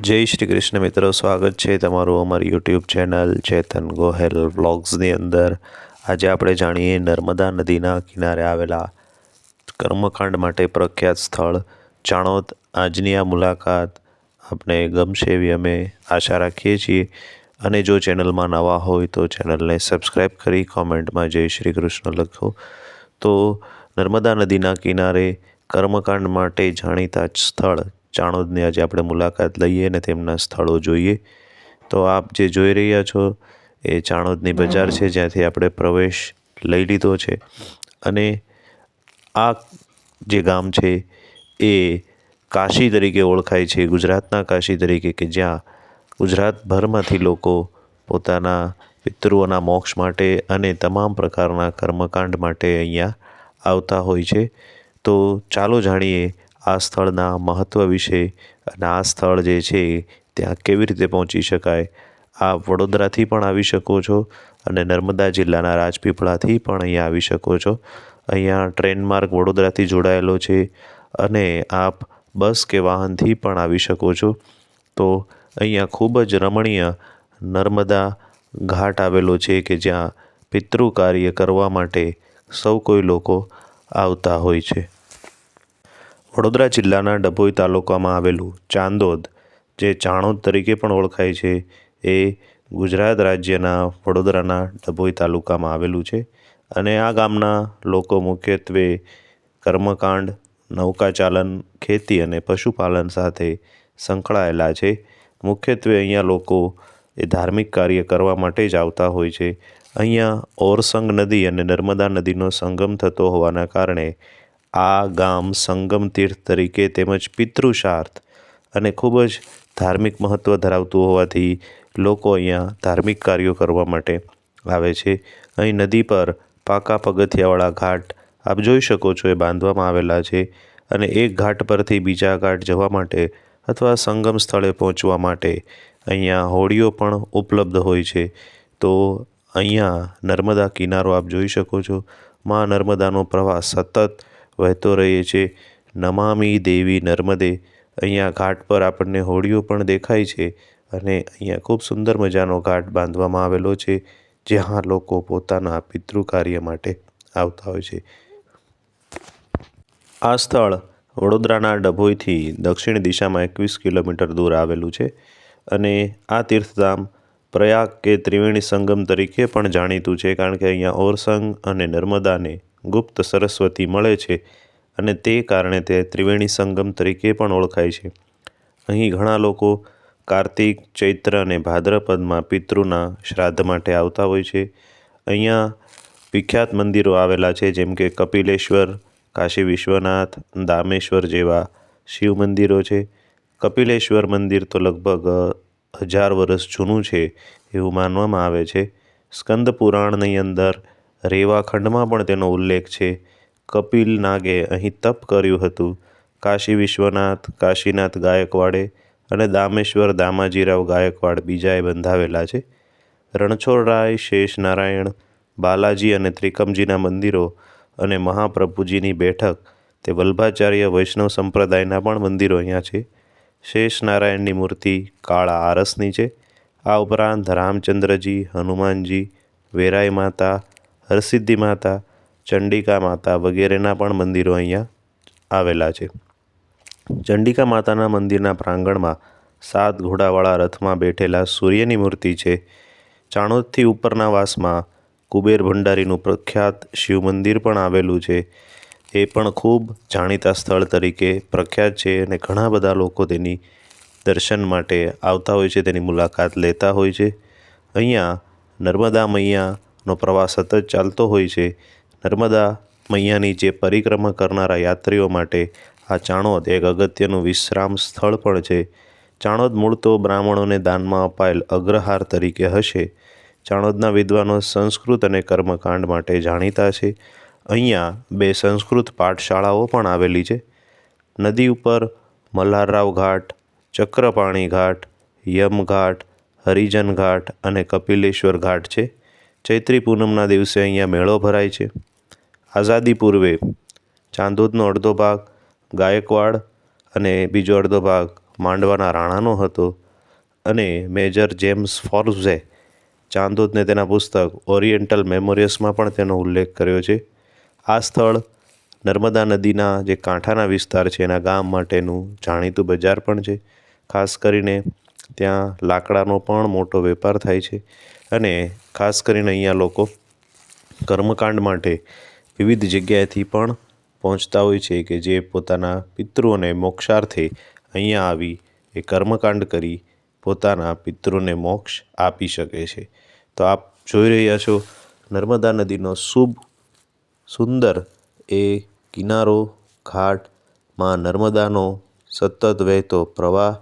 જય શ્રી કૃષ્ણ મિત્રો, સ્વાગત છે તમારું અમારી યુટ્યુબ ચેનલ ચેતન ગોહેલ વ્લોગ્સની અંદર. આજે આપણે જાણીએ નર્મદા નદીના કિનારે આવેલા કર્મકાંડ માટે પ્રખ્યાત સ્થળ. ચાણોદ આજની આ મુલાકાત આપને ગમશે એવી અમે આશા રાખીએ છીએ. અને જો ચેનલમાં નવા હોય તો ચેનલને સબસ્ક્રાઈબ કરી કોમેન્ટમાં જય શ્રી કૃષ્ણ લખો. તો નર્મદા નદીના કિનારે કર્મકાંડ માટે જાણીતા સ્થળ ચાણોદની આજે આપણે મુલાકાત લઈએ અને તેમના સ્થળો જોઈએ. તો આપ જે જોઈ રહ્યા છો એ ચાણોદની બજાર છે, જ્યાંથી આપણે પ્રવેશ લઈ લીધો છે. અને આ જે ગામ છે એ કાશી તરીકે ઓળખાય છે, ગુજરાતના કાશી તરીકે કે જ્યાં ગુજરાતભરમાંથી લોકો પોતાના પિતૃઓના મોક્ષ માટે અને તમામ પ્રકારના કર્મકાંડ માટે અહીંયા આવતા હોય છે. તો ચાલો જાણીએ આ સ્થળના મહત્ત્વ વિશે અને આ સ્થળ જે છે, ત્યાં કેવી રીતે પહોંચી શકાય આપ વડોદરાથી પણ આવી શકો છો અને નર્મદા જિલ્લાના રાજપીપળાથી પણ અહીંયા આવી શકો છો. અહીંયા ટ્રેન માર્ગ વડોદરાથી જોડાયેલો છે અને આપ બસ કે વાહનથી પણ આવી શકો છો. તો અહીંયા ખૂબ જ રમણીય નર્મદા ઘાટ આવેલો છે કે જ્યાં પિતૃ કાર્ય કરવા માટે સૌ કોઈ લોકો આવતા હોય છે. વડોદરા જિલ્લાના ડભોઈ તાલુકામાં આવેલું ચાંદોદ, જે ચાણોદ તરીકે પણ ઓળખાય છે, એ ગુજરાત રાજ્યના વડોદરાના ડભોઈ તાલુકામાં આવેલું છે. અને આ ગામના લોકો મુખ્યત્વે કર્મકાંડ, નૌકાચાલન, ખેતી અને પશુપાલન સાથે સંકળાયેલા છે. મુખ્યત્વે અહીંયા લોકો એ ધાર્મિક કાર્ય કરવા માટે જ આવતા હોય છે. અહીંયા ઓરસંગ નદી અને નર્મદા નદીનો સંગમ થતો હોવાના કારણે આ ગામ સંગમ તીર્થ તરીકે તેમજ પિતૃશાર્થ અને ખૂબ જ ધાર્મિક મહત્ત્વ ધરાવતું હોવાથી લોકો અહીંયા ધાર્મિક કાર્યો કરવા માટે આવે છે. અહીં નદી પર પાકા પગથિયાવાળા ઘાટ આપ જોઈ શકો છો એ બાંધવામાં આવેલા છે અને એક ઘાટ પરથી બીજા ઘાટ જવા માટે અથવા સંગમ સ્થળે પહોંચવા માટે અહીંયા હોડીઓ પણ ઉપલબ્ધ હોય છે. તો અહીંયા નર્મદા કિનારો આપ જોઈ શકો છો. માં નર્મદાનો પ્રવાહ સતત વહેતો રહે છે. નમામી દેવી નર્મદે, અહીંયા ઘાટ પર આપણને હોડીઓ પણ દેખાય છે અને અહીંયા ખૂબ સુંદર મજાનો ઘાટ બાંધવામાં આવેલો છે, જ્યાં લોકો પોતાના પિતૃ કાર્ય માટે આવતા હોય છે. આ સ્થળ વડોદરાના ડભોઈથી દક્ષિણ દિશામાં એકવીસ કિલોમીટર દૂર આવેલું છે અને આ તીર્થધામ પ્રયાગ કે ત્રિવેણી સંગમ તરીકે પણ જાણીતું છે, કારણ કે અહીંયા ઓરસંગ અને નર્મદાને ગુપ્ત સરસ્વતી મળે છે અને તે કારણે તે ત્રિવેણી સંગમ તરીકે પણ ઓળખાય છે. અહીં ઘણા લોકો કાર્તિક, ચૈત્ર અને ભાદ્રપદમાં પિતૃના શ્રાદ્ધ માટે આવતા હોય છે. અહીંયા વિખ્યાત મંદિરો આવેલા છે, જેમ કે કપિલેશ્વર, કાશી વિશ્વનાથ, દામેશ્વર જેવા શિવ મંદિરો છે. કપિલેશ્વર મંદિર તો લગભગ, હજાર વર્ષ જૂનું છે એવું માનવામાં આવે છે. સ્કંદ પુરાણની અંદર રેવાખંડમાં પણ તેનો ઉલ્લેખ છે. કપિલ નાગે અહીં તપ કર્યું હતું. કાશી વિશ્વનાથ, કાશીનાથ ગાયકવાડે અને દામેશ્વર દામાજીરાવ ગાયકવાડ બીજાએ બંધાવેલા છે. રણછોડરાય શેષ નારાયણ, બાલાજી અને ત્રિકમજીના મંદિરો અને મહાપ્રભુજીની બેઠક, તે વલ્ભાચાર્ય વૈષ્ણવ સંપ્રદાયના પણ મંદિરો અહીંયા છે. શેષ નારાયણની મૂર્તિ કાળા આરસની છે. આ ઉપરાંત રામચંદ્રજી, હનુમાનજી, વેરાઈ માતા હરસિદ્ધિ માતા, ચંડિકા માતા વગેરેના પણ મંદિરો અહીંયા આવેલા છે. ચંડિકા માતાના મંદિરના પ્રાંગણમાં સાત ઘોડાવાળા રથમાં બેઠેલા સૂર્યની મૂર્તિ છે. ચાણોદથી ઉપરના વાસમાં કુબેર ભંડારીનું પ્રખ્યાત શિવ મંદિર પણ આવેલું છે. એ પણ ખૂબ જાણીતા સ્થળ તરીકે પ્રખ્યાત છે અને ઘણા બધા લોકો તેની દર્શન માટે આવતા હોય છે, તેની મુલાકાત લેતા હોય છે. અહીંયા નર્મદા મૈયાનો પ્રવાસ સતત ચાલતો હોય છે. નર્મદા મૈયાની જે પરિક્રમા કરનારા યાત્રીઓ માટે આ ચાણોદ એક અગત્યનું વિશ્રામ સ્થળ પણ છે. ચાણોદ મૂળ તો બ્રાહ્મણોને દાનમાં અપાયેલ અગ્રહાર તરીકે હશે. ચાણોદના વિદ્વાનો સંસ્કૃત અને કર્મકાંડ માટે જાણીતા છે. અહીંયા બે સંસ્કૃત પાઠશાળાઓ પણ આવેલી છે. નદી ઉપર મલ્હારરાવ ઘાટ, ચક્રપાણી ઘાટ, યમ ઘાટ, હરિજન ઘાટ અને કપિલેશ્વર ઘાટ છે. ચૈત્રી પૂનમના દિવસે અહીંયા મેળો ભરાય છે. આઝાદી પૂર્વે ચાંદોદનો અડધો ભાગ ગાયકવાડ અને બીજો અડધો ભાગ માંડવાના રાણાનો હતો અને મેજર જેમ્સ ફોર્બ્સે ચાંદોદને તેના પુસ્તક ઓરિએન્ટલ મેમોરિયલ્સમાં પણ તેનો ઉલ્લેખ કર્યો છે. આ સ્થળ નર્મદા નદીના જે કાંઠાના વિસ્તાર છે એના ગામ માટેનું જાણીતું બજાર પણ છે. ખાસ કરીને ત્યાં લાકડાનો પણ મોટો વેપાર થાય છે. અને ખાસ કરીને અહીંયા લોકો કર્મકાંડ માટે વિવિધ જગ્યાએથી પણ પહોંચતા હોય છે કે જે પોતાના પિતૃઓને મોક્ષાર્થે અહીંયા આવી એ કર્મકાંડ કરી પોતાના પિતૃને મોક્ષ આપી શકે છે. તો આપ જોઈ રહ્યા છો નર્મદા નદીનો શુભ, સુંદર એ કિનારો ઘાટમાં નર્મદાનો સતત વહેતો પ્રવાહ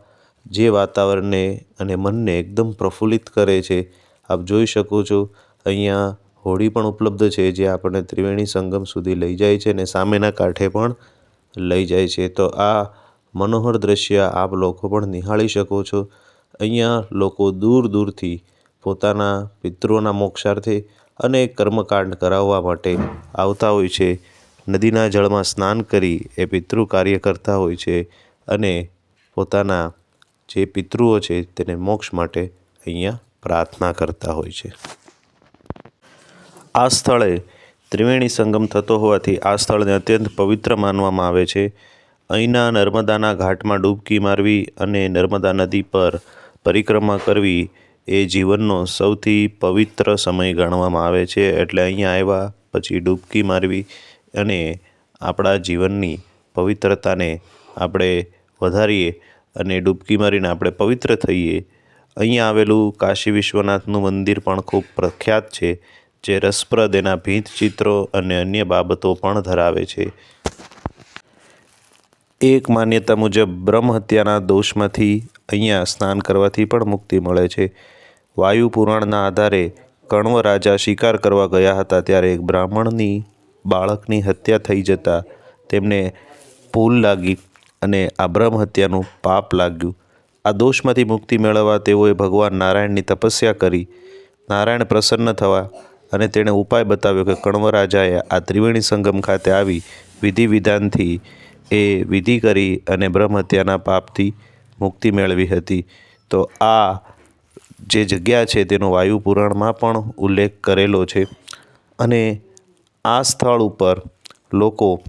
જે વાતાવરણને અને મનને એકદમ પ્રફુલ્લિત કરે છે. આપ જોઈ શકો છો, અહીંયા હોડી પણ ઉપલબ્ધ છે, જે આપણને ત્રિવેણી સંગમ સુધી લઈ જાય છે અને સામેના કાંઠે પણ લઈ જાય છે. તો આ મનોહર દ્રશ્ય આપ લોકો પણ નિહાળી શકો છો. અહીંયા લોકો દૂર દૂરથી પોતાના પિતૃઓના મોક્ષાર્થે અનેક કર્મકાંડ કરાવવા માટે આવતા હોય છે. નદીના જળમાં સ્નાન કરી એ પિતૃ કાર્ય કરતા હોય છે અને પોતાના જે પિતૃઓ છે તેને મોક્ષ માટે અહીંયા પ્રાર્થના કરતા હોય છે. આ સ્થળે ત્રિવેણી સંગમ થતો હોવાથી આ સ્થળને અત્યંત પવિત્ર માનવામાં આવે છે. અહીંના નર્મદાના ઘાટમાં ડૂબકી મારવી અને નર્મદા નદી પર પરિક્રમા કરવી એ જીવનનો સૌથી પવિત્ર સમય ગણવામાં આવે છે. એટલે અહીંયા આવ્યા પછી ડૂબકી મારવી અને આપણા જીવનની પવિત્રતાને આપણે વધારીએ અને ડૂબકી મારીને આપણે પવિત્ર થઈએ અહીંયા આવેલું કાશી વિશ્વનાથનું મંદિર પણ ખૂબ પ્રખ્યાત છે, જે રસપ્રદ એના ભીંત ચિત્રો અને અન્ય બાબતો પણ ધરાવે છે. એક માન્યતા મુજબ બ્રહ્મ હત્યાના દોષમાંથી અહીંયા સ્નાન કરવાથી પણ મુક્તિ મળે છે. વાયુ પુરાણના આધારે કણવ રાજા શિકાર કરવા ગયા હતા ત્યારે એક બ્રાહ્મણની બાળકની હત્યા થઈ જતાં તેમને ભૂલ લાગી અને આ બ્રહ્મ હત્યાનું પાપ લાગ્યું. આ દોષમાંથી મુક્તિ મેળવવા તેઓએ ભગવાન નારાયણની તપસ્યા કરી. નારાયણ પ્રસન્ન થવા અને તેણે ઉપાય બતાવ્યો કે કણવ રાજાએ આ ત્રિવેણી સંગમ ખાતે આવી વિધિ વિધાનથી એ વિધિ કરી અને બ્રહ્મ હત્યાના પાપથી મુક્તિ મેળવી હતી. તો આ જે જગ્યા છે તેનો વાયુ પુરાણમાં પણ ઉલ્લેખ કરેલો છે. અને આ સ્થળ ઉપર લોકો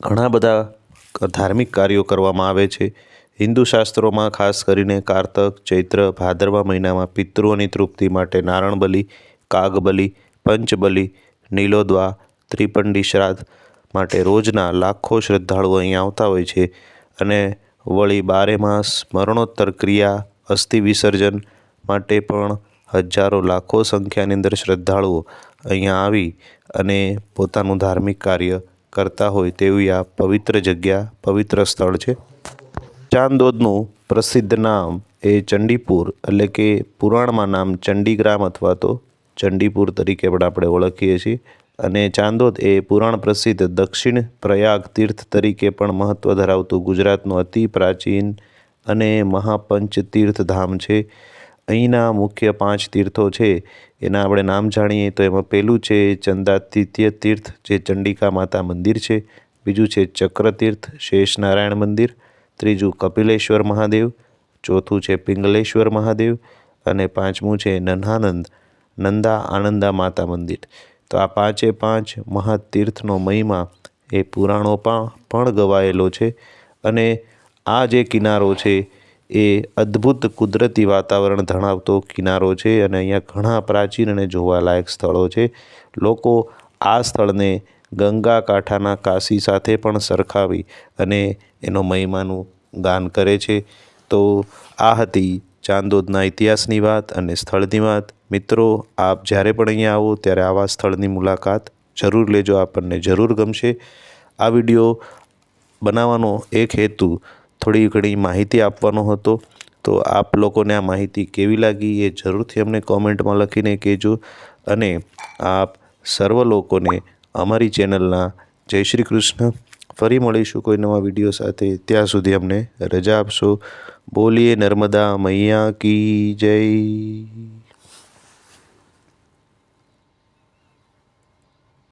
ઘણા બધા ધાર્મિક કાર્યો કરવામાં આવે છે. હિન્દુ શાસ્ત્રોમાં ખાસ કરીને કારતક, ચૈત્ર, ભાદરવા મહિનામાં પિતૃઓની તૃપ્તિ માટે નારણ બલિ કાગ બલિ પંચબલિ, નીલોદ્વા, ત્રિપંડી શ્રાદ્ધ માટે રોજના લાખો શ્રદ્ધાળુઓ અહીં આવતા હોય છે અને વળી બારે માસ મરણોત્તર ક્રિયા, અસ્થિ વિસર્જન માટે પણ હજારો લાખો સંખ્યાની અંદર શ્રદ્ધાળુઓ અહીંયા આવી અને પોતાનું ધાર્મિક કાર્ય કરતા હોય તેવી આ પવિત્ર જગ્યા, પવિત્ર સ્થળ છે. ચાંદોદનું પ્રસિદ્ધ નામ એ ચંડીપુર, એટલે કે પુરાણમાં નામ ચંડીગ્રામ અથવા તો ચંડીપુર તરીકે પણ આપણે ઓળખીએ છીએ. અને ચાંદોદ એ પુરાણ પ્રસિદ્ધ દક્ષિણ પ્રયાગ તીર્થ તરીકે પણ મહત્ત્વ ધરાવતું ગુજરાતનું અતિ પ્રાચીન અને મહાપંચ તીર્થ ધામ છે. અહીંના મુખ્ય પાંચ તીર્થો છે, એના આપણે નામ જાણીએ તો એમાં પહેલું છે ચંદાતિથ્ય તીર્થ, જે ચંડિકા માતા મંદિર છે. બીજું છે ચક્રતીર્થ શેષ નારાયણ મંદિર. ત્રીજું કપિલેશ્વર મહાદેવ, ચોથું છે પિંગલેશ્વર મહાદેવ અને પાંચમું છે નન્હાનંદ નંદા આનંદા માતા મંદિર. તો આ પાંચે પાંચ મહાતીર્થનો મહિમા એ પુરાણોમાં પણ ગવાયેલો છે અને આ જે કિનારો છે એ અદ્ભુત કુદરતી વાતાવરણ ધરાવતો કિનારો છે અને અહીંયા ઘણા પ્રાચીન અને જોવાલાયક સ્થળો છે. લોકો આ સ્થળને ગંગા કાંઠાના કાશી સાથે પણ સરખાવી અને એનો મહિમાનું ગાન કરે છે. તો આ હતી ચાંદોદના ઇતિહાસની વાત અને સ્થળની વાત. મિત્રો, આપ જ્યારે પણ અહીંયા આવો ત્યારે આવા સ્થળની મુલાકાત જરૂર લેજો, આપણને જરૂર ગમશે. આ વીડિયો બનાવવાનો એક હેતુ થોડી ઘણી માહિતી આપવાનો હતો. તો આપ લોકોને આ માહિતી કેવી લાગી એ જરૂરથી અમને કોમેન્ટમાં લખીને કહેજો અને આપ સર્વ લોકોને અમારી ચેનલના જય શ્રી કૃષ્ણ. ફરી મળીશું કોઈ નવા વીડિયો સાથે. ત્યાં સુધી અમને રજા આપશો. બોલીએ નર્મદા મૈયા કી જય.